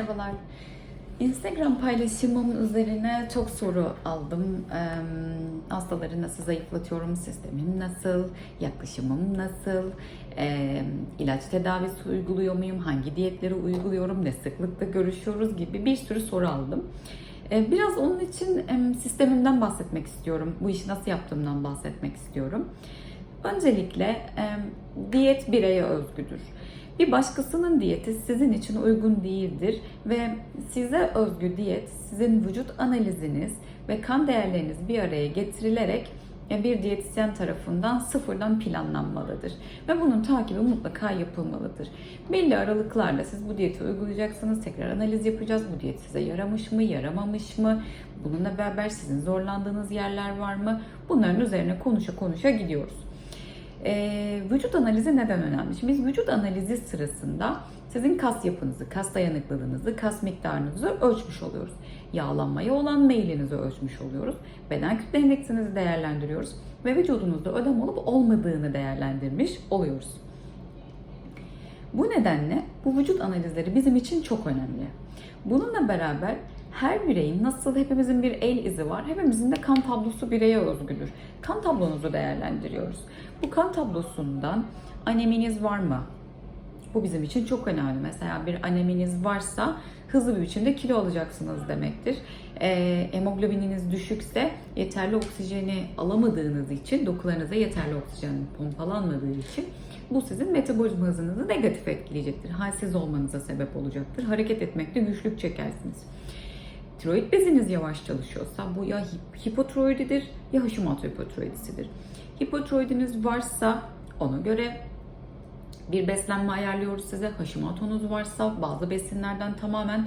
Merhabalar. Instagram paylaşımım üzerine çok soru aldım. Hastaları nasıl zayıflatıyorum, sistemim nasıl, yaklaşımım nasıl, ilaç tedavisi uyguluyor muyum, hangi diyetleri uyguluyorum, ne sıklıkla görüşüyoruz gibi bir sürü soru aldım. Biraz onun için em, sistemimden bahsetmek istiyorum. Bu işi nasıl yaptığımdan bahsetmek istiyorum. Öncelikle diyet bireye özgüdür. Bir başkasının diyeti sizin için uygun değildir ve size özgü diyet sizin vücut analiziniz ve kan değerleriniz bir araya getirilerek e, bir diyetisyen tarafından sıfırdan planlanmalıdır. Ve bunun takibi mutlaka yapılmalıdır. Belli aralıklarla siz bu diyeti uygulayacaksınız. Tekrar analiz yapacağız. Bu diyet size yaramış mı, yaramamış mı? Bununla beraber sizin zorlandığınız yerler var mı? Bunların üzerine konuşa konuşa gidiyoruz. Ee, vücut analizi neden önemli? Şimdi biz vücut analizi sırasında sizin kas yapınızı, kas dayanıklılığınızı, kas miktarınızı ölçmüş oluyoruz. Yağlanmaya olan meylinizi ölçmüş oluyoruz. Beden kütle endeksinizi değerlendiriyoruz. Ve vücudunuzda ödem olup olmadığını değerlendirmiş oluyoruz. Bu nedenle bu vücut analizleri bizim için çok önemli. Bununla beraber her bireyin nasıl hepimizin bir el izi var, hepimizin de kan tablosu bireye özgüdür. Kan tablonuzu değerlendiriyoruz. Bu kan tablosundan aneminiz var mı? Bu bizim için çok önemli. Mesela bir aneminiz varsa hızlı bir biçimde kilo alacaksınız demektir. Ee, hemoglobininiz düşükse yeterli oksijeni alamadığınız için, dokularınıza yeterli oksijen pompalanmadığı için bu sizin metabolizma hızınızı negatif etkileyecektir. Halsiz olmanıza sebep olacaktır. Hareket etmekte güçlük çekersiniz. Tiroid beziniz yavaş çalışıyorsa bu ya hip- hipotiroididir ya Hashimoto hipotiroidisidir. Hipotiroidiniz varsa ona göre bir beslenme ayarlıyoruz size. Hashimoto'nuz varsa bazı besinlerden tamamen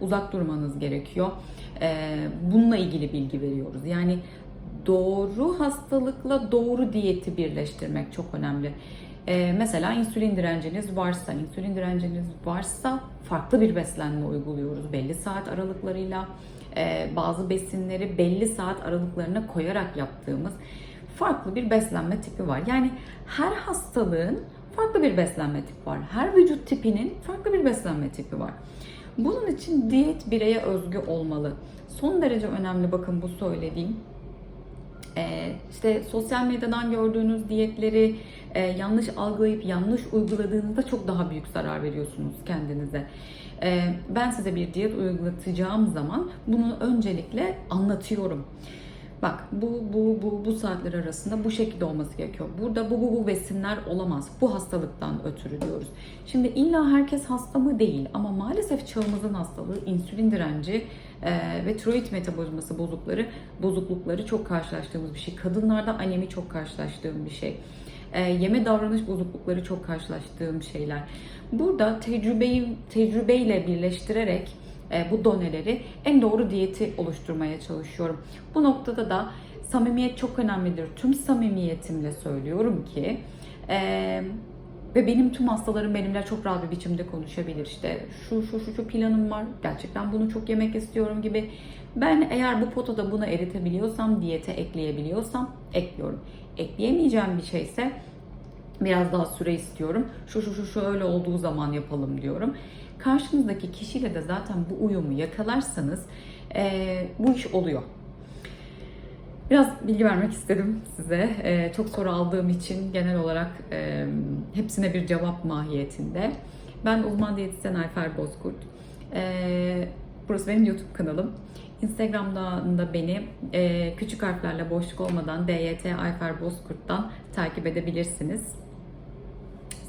uzak durmanız gerekiyor. Ee, bununla ilgili bilgi veriyoruz. Yani doğru hastalıkla doğru diyeti birleştirmek çok önemli. Ee, mesela insülin direnciniz varsa, insülin direnciniz varsa farklı bir beslenme uyguluyoruz belli saat aralıklarıyla. Ee, bazı besinleri belli saat aralıklarına koyarak yaptığımız farklı bir beslenme tipi var. Yani her hastalığın farklı bir beslenme tipi var. Her vücut tipinin farklı bir beslenme tipi var. Bunun için diyet bireye özgü olmalı. Son derece önemli bakın bu söylediğim. Ee, işte sosyal medyadan gördüğünüz diyetleri e, yanlış algılayıp yanlış uyguladığınızda çok daha büyük zarar veriyorsunuz kendinize. Ee, ben size bir diyet uygulatacağım zaman bunu öncelikle anlatıyorum. Bak bu bu bu bu saatler arasında bu şekilde olması gerekiyor. Burada bu bu bu besinler olamaz. Bu hastalıktan ötürü diyoruz. Şimdi illa herkes hasta mı değil ama maalesef çağımızın hastalığı insülin direnci e, ve tiroid metabolizması bozukları bozuklukları çok karşılaştığımız bir şey. Kadınlarda anemi çok karşılaştığım bir şey. E, yeme davranış bozuklukları çok karşılaştığım şeyler. Burada tecrübeyi tecrübeyle birleştirerek bu doneleri en doğru diyeti oluşturmaya çalışıyorum. Bu noktada da samimiyet çok önemlidir. Tüm samimiyetimle söylüyorum ki e, ve benim tüm hastalarım benimle çok rahat bir biçimde konuşabilir. İşte şu şu şu şu planım var. Gerçekten bunu çok yemek istiyorum gibi. Ben eğer bu potada bunu eritebiliyorsam, diyete ekleyebiliyorsam ekliyorum. Ekleyemeyeceğim bir şeyse biraz daha süre istiyorum. Şu şu şu şu öyle olduğu zaman yapalım diyorum. Karşınızdaki kişiyle de zaten bu uyumu yakalarsanız eee, bu iş oluyor. Biraz bilgi vermek istedim size. Eee, çok soru aldığım için genel olarak eee, hepsine bir cevap mahiyetinde. Ben uzman diyetisyen Ayfer Bozkurt. Eee, burası benim YouTube kanalım. Instagram'dan da beni eee, küçük harflerle boşluk olmadan DYT Ayfer Bozkurt'tan takip edebilirsiniz.